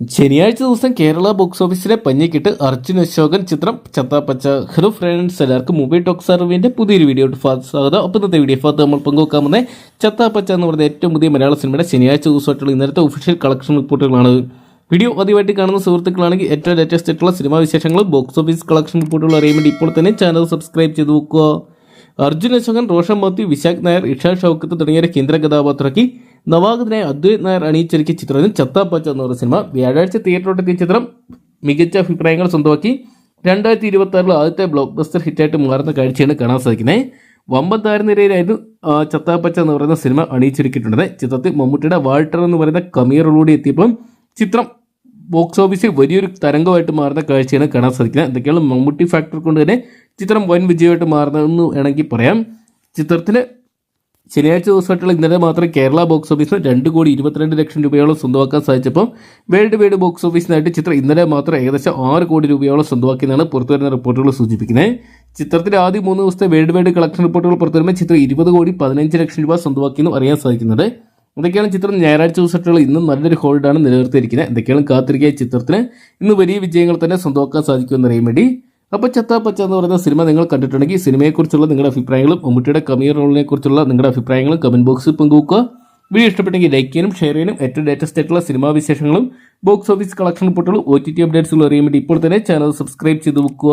ശനിയാഴ്ച ദിവസം കേരള ബോക്സ് ഓഫീസിലെ പഞ്ഞിക്കിട്ട് അർജുൻ അശോകൻ ചിത്രം ചത്താപ്പച്ച ഹലോ ഫ്രണ്ട്സ് എല്ലാവർക്കും മൂവി ടോക്സ് അറിവിന്റെ പുതിയൊരു വീഡിയോ സ്വാഗതം. അപ്പോൾ ഇന്നത്തെ വീഡിയോ ഫാത്ത് നമ്മൾ പങ്കുവെക്കാമെന്ന് ചത്താപ്പച്ച എന്ന് പറയുന്ന ഏറ്റവും പുതിയ മലയാള സിനിമയുടെ ശനിയാഴ്ച ദിവസമായിട്ടുള്ള ഇന്നത്തെ ഒഫീഷ്യൽ കളക്ഷൻ റിപ്പോർട്ടുകളാണ് വീഡിയോ ആദ്യമായിട്ട് കാണുന്ന സുഹൃത്തുക്കളാണെങ്കിൽ ഏറ്റവും ലേറ്റസ്റ്റ് ആയിട്ടുള്ള സിനിമാ വിശേഷങ്ങളും ബോക്സ് ഓഫീസ് കളക്ഷൻ റിപ്പോർട്ടുകൾ അറിയാൻ വേണ്ടി ഇപ്പോൾ തന്നെ ചാനൽ സബ്സ്ക്രൈബ് ചെയ്ത് നോക്കുക അർജുൻ അശോകൻ റോഷൻ മാത്യു വിശാഖ് നായർ ഇഷാ ഷൗക്കത്ത് തുടങ്ങിയ കേന്ദ്ര കഥാപാത്രമാക്കി നവാഗതനായ അദ്വൈത് നായർ അണിയിച്ചൊരുക്കിയ ചിത്രത്തിൽ ചത്താപ്പച്ച എന്ന് പറയുന്ന സിനിമ വ്യാഴാഴ്ച തിയേറ്ററിലെത്തിയ ചിത്രം മികച്ച അഭിപ്രായങ്ങൾ സ്വന്തമാക്കി രണ്ടായിരത്തി ഇരുപത്തി ആറിൽ ആദ്യത്തെ ബ്ലോക്ക് ബസ്റ്റർ ഹിറ്റായിട്ട് മാറുന്ന കാഴ്ചയാണ് കാണാൻ സാധിക്കുന്നത്. വമ്പൻ താരനിരയിലായിരുന്നു ചത്താപ്പച്ച എന്ന് പറയുന്ന സിനിമ അണിയിച്ചൊരുക്കിയിട്ടുണ്ട് ചിത്രത്തിൽ മമ്മൂട്ടിയുടെ വാൾട്ടർ എന്ന് പറയുന്ന കമീറിലൂടെ എത്തിയപ്പം ചിത്രം ബോക്സ് ഓഫീസിൽ വലിയൊരു തരംഗമായിട്ട് മാറുന്ന കാഴ്ചയാണ് കാണാൻ സാധിക്കുന്നത്. എന്തൊക്കെയാണ് മമ്മൂട്ടി ഫാക്ടർ കൊണ്ട് തന്നെ ചിത്രം വൻ വിജയമായിട്ട് മാറുന്നതെന്ന് വേണമെങ്കിൽ പറയാം. ചിത്രത്തിന് ശനിയാഴ്ച ദിവസമായിട്ടുള്ള ഇന്നലെ മാത്രം കേരള ബോക്സ് ഓഫീസിൽ രണ്ട് കോടി ഇരുപത്തിരണ്ട് ലക്ഷം രൂപയോളം സ്വന്തമാക്കാൻ സാധിച്ചപ്പോൾ വേൾഡ് വൈഡ് ബോക്സ് ഓഫീസിനായിട്ട് ചിത്രം ഇന്നലെ മാത്രം ഏകദേശം ആറ് കോടി രൂപയോളം സ്വന്തമാക്കിയെന്നാണ് പുറത്തുവരുന്ന റിപ്പോർട്ടുകൾ സൂചിപ്പിക്കുന്നത്. ചിത്രത്തിന്റെ ആദ്യ മൂന്ന് ദിവസത്തെ വേൾഡ് വൈഡ് കളക്ഷൻ റിപ്പോർട്ടുകൾ പുറത്തുവരുമ്പോൾ ചിത്രം ഇരുപത് കോടി പതിനഞ്ച് ലക്ഷം രൂപ സ്വന്തമാക്കിയെന്നും അറിയാൻ സാധിക്കുന്നത് എന്തൊക്കെയാണ് ചിത്രം ഞായറാഴ്ച ദിവസമായിട്ടുള്ള ഇന്നും നല്ലൊരു ഹോൾഡാണ് നിലനിർത്തിയിരിക്കുന്നത്. എന്തൊക്കെയാണ് കാത്തിരിക്കുക ചിത്രത്തിന്. ഇന്ന് വലിയ വിജയങ്ങൾ തന്നെ സ്വന്തമാക്കാൻ സാധിക്കുമെന്ന് അറിയാൻ വേണ്ടി അപ്പോൾ ചത്ത പച്ച എന്ന് പറയുന്ന സിനിമ നിങ്ങൾ കണ്ടിട്ടുണ്ടെങ്കിൽ സിനിമയെക്കുറിച്ചുള്ള നിങ്ങളുടെ അഭിപ്രായങ്ങളും മമ്മൂട്ടിയുടെ കമീർ റോളിനെ കുറിച്ചുള്ള നിങ്ങളുടെ അഭിപ്രായങ്ങളും കമന്റ് ബോക്സിൽ പങ്കുവെക്കുക. വീഡിയോ ഇഷ്ടപ്പെട്ടെങ്കിൽ ലൈക്ക് ചെയ്യാനും ഷെയർ ചെയ്യാനും ഏറ്റവും ലേറ്റസ്റ്റ് ആയിട്ടുള്ള സിനിമാ വിശേഷങ്ങളും ബോക്സ് ഓഫീസ് കളക്ഷൻ റിപ്പോർട്ടുകളും ഒ ടി ടി അപ്ഡേറ്റ്സുകളും അറിയാൻ വേണ്ടി ഇപ്പോൾ തന്നെ ചാനൽ സബ്സ്ക്രൈബ് ചെയ്ത് വെക്കുക.